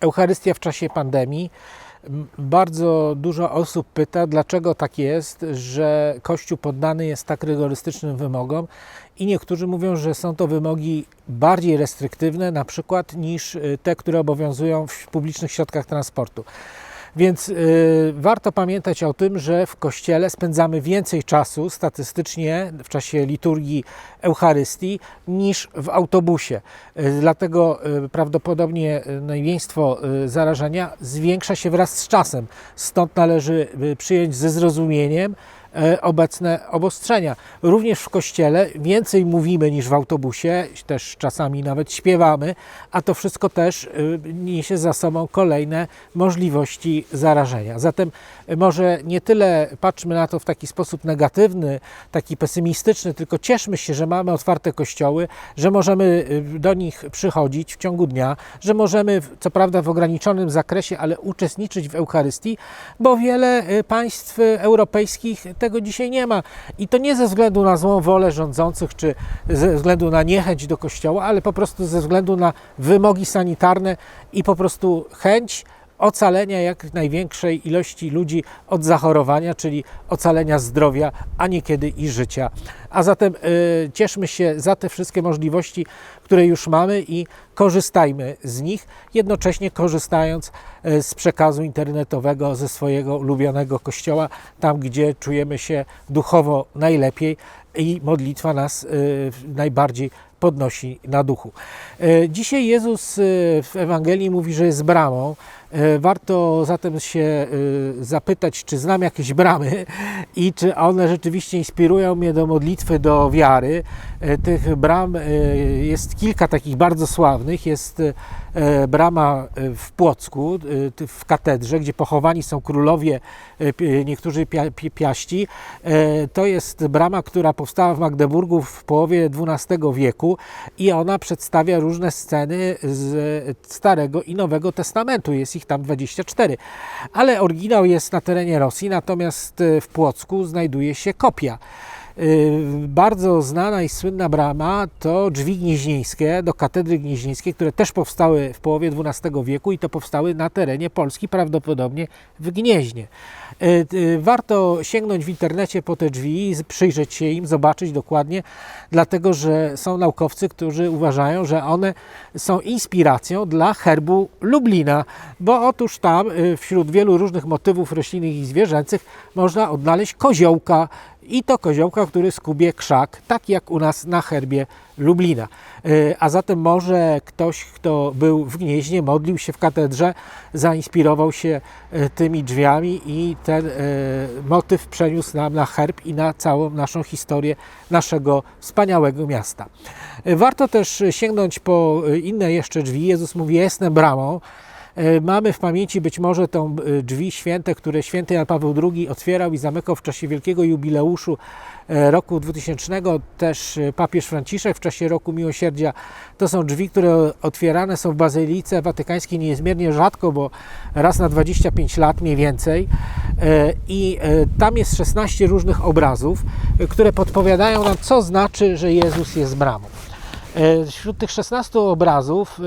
Eucharystia w czasie pandemii. Bardzo dużo osób pyta, dlaczego tak jest, że Kościół poddany jest tak rygorystycznym wymogom i niektórzy mówią, że są to wymogi bardziej restriktywne na przykład niż y, te, które obowiązują w publicznych środkach transportu. Więc y, warto pamiętać o tym, że w kościele spędzamy więcej czasu statystycznie w czasie liturgii Eucharystii niż w autobusie. Y, dlatego y, prawdopodobnie y, najwięństwo y, zarażenia zwiększa się wraz z czasem. Stąd należy przyjąć ze zrozumieniem obecne obostrzenia. Również w kościele więcej mówimy niż w autobusie, też czasami nawet śpiewamy, a to wszystko też y, niesie za sobą kolejne możliwości zarażenia. Zatem y, może nie tyle patrzmy na to w taki sposób negatywny, taki pesymistyczny, tylko cieszmy się, że mamy otwarte kościoły, że możemy do nich przychodzić w ciągu dnia, że możemy, co prawda w ograniczonym zakresie, ale uczestniczyć w Eucharystii, bo wiele państw europejskich tego dzisiaj nie ma. I to nie ze względu na złą wolę rządzących, czy ze względu na niechęć do kościoła, ale po prostu ze względu na wymogi sanitarne i po prostu chęć ocalenia jak największej ilości ludzi od zachorowania, czyli ocalenia zdrowia, a niekiedy i życia. A zatem y, cieszmy się za te wszystkie możliwości, które już mamy i korzystajmy z nich, jednocześnie korzystając y, z przekazu internetowego ze swojego ulubionego kościoła, tam gdzie czujemy się duchowo najlepiej i modlitwa nas y, najbardziej podnosi na duchu. E, Dzisiaj Jezus e, w Ewangelii mówi, że jest bramą. E, Warto zatem się e, zapytać, czy znam jakieś bramy i czy one rzeczywiście inspirują mnie do modlitwy, do wiary. E, Tych bram jest kilka takich bardzo sławnych. Jest brama w Płocku, w katedrze, gdzie pochowani są królowie, niektórzy pia, pi, piaści. To jest brama, która powstała w Magdeburgu w połowie XII wieku i ona przedstawia różne sceny z Starego i Nowego Testamentu. Jest ich tam 24. Ale oryginał jest na terenie Rosji, natomiast e, w Płocku znajduje się kopia. Y, Bardzo znana i słynna brama to drzwi gnieźnieńskie do katedry gnieźnieńskiej, które też powstały w połowie XII wieku i to powstały na terenie Polski, prawdopodobnie w Gnieźnie. Y, y, Warto sięgnąć w internecie po te drzwi, przyjrzeć się im, zobaczyć dokładnie, dlatego że są naukowcy, którzy uważają, że one są inspiracją dla herbu Lublina, bo otóż tam wśród wielu różnych motywów roślinnych i zwierzęcych można odnaleźć koziołka, i to koziołka, który skubie krzak, tak jak u nas na herbie Lublina. Y, A zatem może ktoś, kto był w Gnieźnie, modlił się w katedrze, zainspirował się y, tymi drzwiami i ten y, motyw przeniósł nam na herb i na całą naszą historię naszego wspaniałego miasta. Warto też sięgnąć po inne jeszcze drzwi. Jezus mówi, jestem bramą. E, Mamy w pamięci być może tą e, drzwi święte, które święty Jan Paweł II otwierał i zamykał w czasie wielkiego jubileuszu e, roku 2000, też papież Franciszek w czasie roku miłosierdzia. To są drzwi, które otwierane są w Bazylice Watykańskiej niezmiernie rzadko, bo raz na 25 lat mniej więcej. I tam jest 16 różnych obrazów, które podpowiadają nam, co znaczy, że Jezus jest bramą. E, Wśród tych 16 obrazów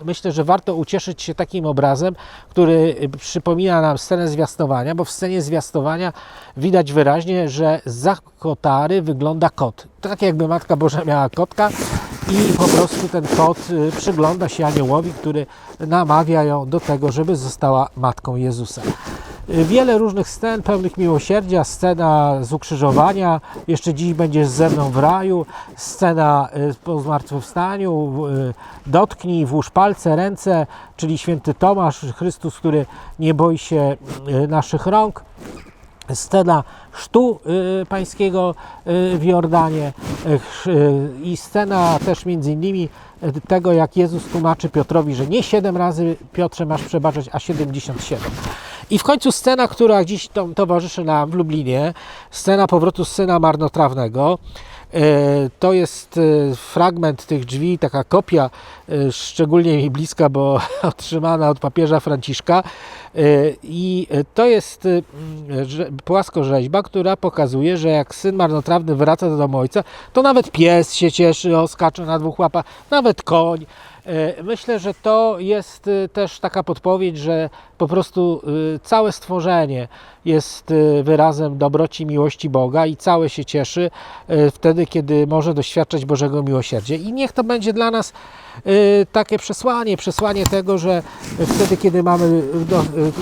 e, myślę, że warto ucieszyć się takim obrazem, który e, przypomina nam scenę zwiastowania, bo w scenie zwiastowania widać wyraźnie, że za kotary wygląda kot. Tak jakby Matka Boża miała kotka i po prostu ten kot przygląda się aniołowi, który namawia ją do tego, żeby została Matką Jezusa. Wiele różnych scen pełnych miłosierdzia, scena z ukrzyżowania, jeszcze dziś będziesz ze mną w raju, scena y, po zmartwychwstaniu, y, dotknij, włóż palce, ręce, czyli święty Tomasz, Chrystus, który nie boi się y, naszych rąk. Scena y, pańskiego y, w Jordanie y, y, i scena też między innymi y, tego, jak Jezus tłumaczy Piotrowi, że nie 7 razy Piotrze masz przebaczać, a 77. I w końcu scena, która dziś to, towarzyszy nam w Lublinie, scena powrotu syna marnotrawnego. E, To jest e, fragment tych drzwi, taka kopia, e, szczególnie mi bliska, bo otrzymana od papieża Franciszka. I to jest rze- płaskorzeźba, która pokazuje, że jak syn marnotrawny wraca do domu ojca, to nawet pies się cieszy, o, skacze na dwóch łapach, nawet koń. E, Myślę, że to jest e, też taka podpowiedź, że po prostu e, całe stworzenie jest wyrazem dobroci, miłości Boga i całe się cieszy wtedy, kiedy może doświadczać Bożego miłosierdzia. I niech to będzie dla nas takie przesłanie, przesłanie tego, że wtedy, kiedy mamy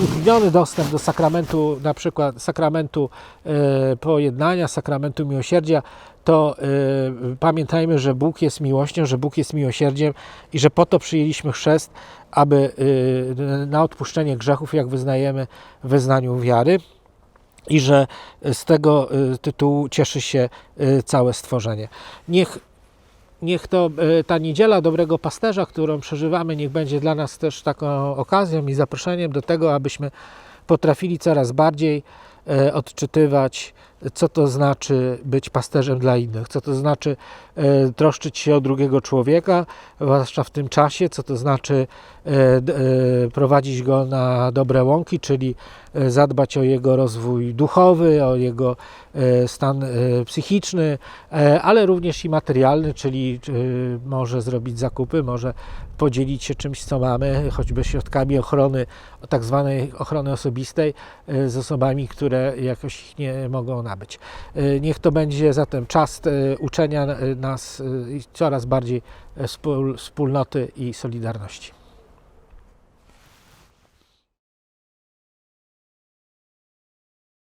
utrudniony dostęp do sakramentu, na przykład sakramentu pojednania, sakramentu miłosierdzia, to y, pamiętajmy, że Bóg jest miłością, że Bóg jest miłosierdziem i że po to przyjęliśmy chrzest, aby y, na odpuszczenie grzechów, jak wyznajemy w wyznaniu wiary, i że z tego y, tytułu cieszy się y, całe stworzenie. Niech, niech to y, ta niedziela dobrego pasterza, którą przeżywamy, niech będzie dla nas też taką okazją i zaproszeniem do tego, abyśmy potrafili coraz bardziej odczytywać, co to znaczy być pasterzem dla innych, co to znaczy e, troszczyć się o drugiego człowieka, zwłaszcza w tym czasie, co to znaczy e, e, prowadzić go na dobre łąki, czyli zadbać o jego rozwój duchowy, o jego stan psychiczny, ale również i materialny, czyli może zrobić zakupy, może podzielić się czymś, co mamy, choćby środkami ochrony, tak zwanej ochrony osobistej z osobami, które jakoś nie mogą nabyć. E, Niech to będzie zatem czas e, uczenia nas e, coraz bardziej wspól- wspólnoty i solidarności.